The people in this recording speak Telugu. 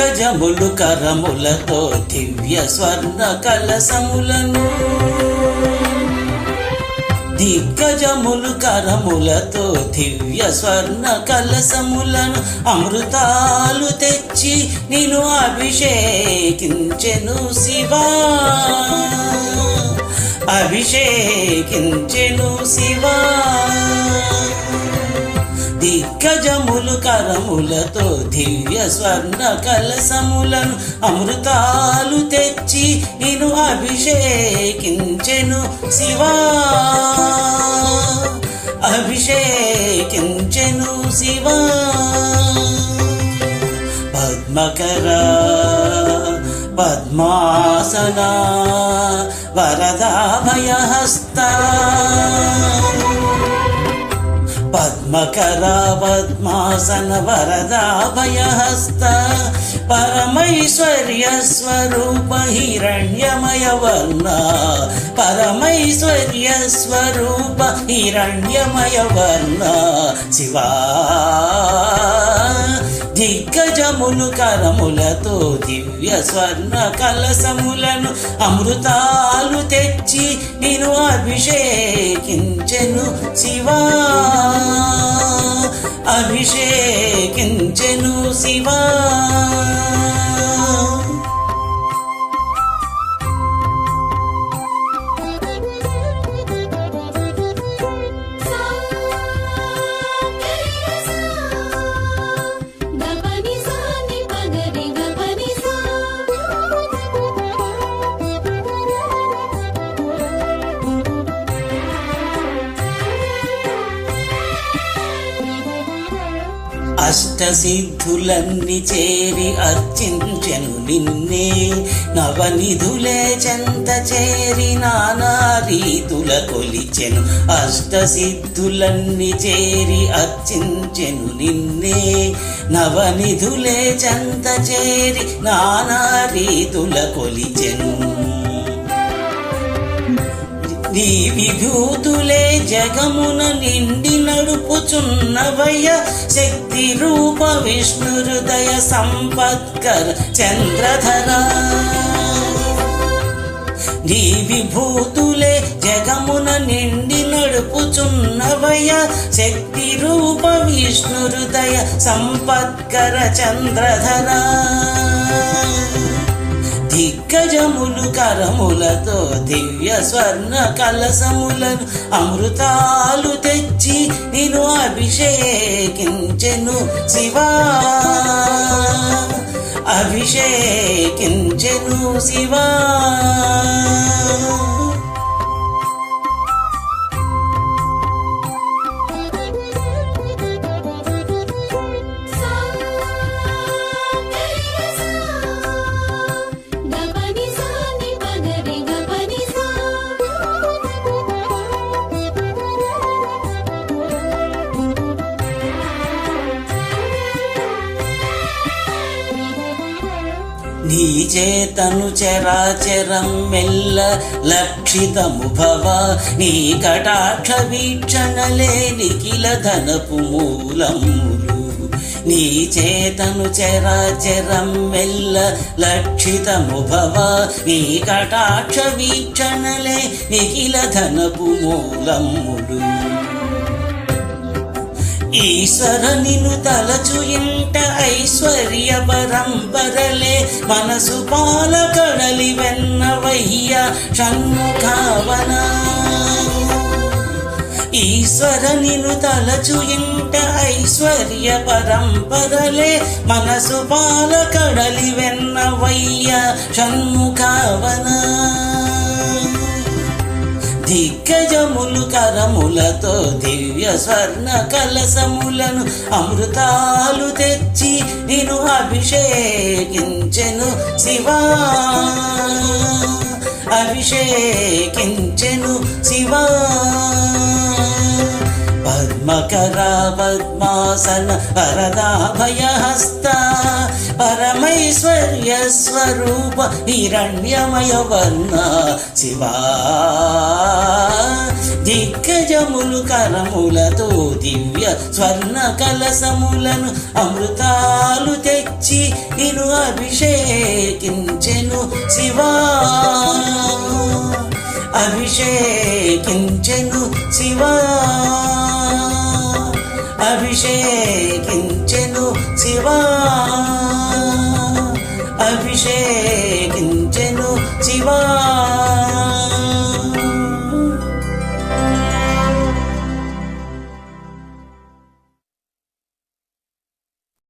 గజములు కరములతో దివ్య స్వర్ణ కలసములను. దిగ్గజములు కరములతో దివ్య స్వర్ణ కలసములను అమృతాలు తెచ్చి నిన్ను అభిషేకించెను శివా. అభిషేకించెను శివా. దిగ్గజములు కరములతో దివ్య స్వర్ణ కలసములను అమృతాలు తెచ్చి నేను అభిషేకించెను శివా. అభిషేకించెను శివా. పద్మకర పద్మాసన వరదాభయహస్త. పద్మకరాపద్మాసన వరదాభయహస్త పరమైశ్వర్య స్వరూప హిరణ్యమయ వర్ణ పరమైశ్వర్య స్వరూప హిరణ్యమయ వర్ణ శివా దిగ్గజములు కరములతో దివ్య స్వర్ణ కలసములను అమృతాలు తెచ్చి నేను అభిషేకించెను శివా। అభిషేకించెను శివా. అష్టసిద్ధులన్ని చేరి అర్చించెను నిన్నే. నవనిధులే చెంత చేరి నానా రీతుల కొలిచెను. అష్టసిద్ధులన్ని చేరి అర్చించెను నిన్నే. నవనిధులే చెంత చేరి నానా రీతుల కొలిచెను. నీ విభూతులే జగమున నిండి నడుపుచున్నవయ్య. శక్తి రూప విష్ణు హృదయ సంపత్కర్ చంద్రధర. నీ విభూతులే జగమున నిండి నడుపుచున్నవయ శక్తి రూప విష్ణు హృదయ సంపత్కర చంద్రధర. దిగ్గజములు కరములతో దివ్య స్వర్ణ కలసములను అమృతాలు తెచ్చి నిన్ను అభిషేకించెను శివా. అభిషేకించెను శివా. నీ చేతను చరాచరం మెల్ల లక్షితము భవ. నీ కటాక్ష వీక్షణలే నిఖిల ధనపు మూలములు. నీ చేతను చరాచరం మెల్ల లక్షితము భవ. నీ కటాక్ష వీక్షణలే నిఖిల ధనపు మూలములు. ఈశ్వర నిను తలచు ఇంట ఐశ్వర్య పరంపరలే మనసు పాల కడలి వెన్నవయ్య షణ్ముఖావన ఈశ్వర నిను తలచు ఇంట ఐశ్వర్య పరంపరలే మనసు పాల కడలి వెన్నవయ్య షణ్ముఖావనా దిగ్గజములు కరములతో దివ్య స్వర్ణ కలసములను అమృతాలు తెచ్చి నేను అభిషేకించెను శివా. అభిషేకించెను శివా. పద్మకర పద్మాసన వరదాభయహస్త స్వరూప హిరణ్యమయ వర్ణ శివా. దిగ్గజములు కరములతో దివ్య స్వర్ణ కలసములను అమృతాలు తెచ్చి నిను అభిషేకించెను శివా. అభిషేకించెను శివా. అభిషేకించెను శివా. స్థుతించెను శివా.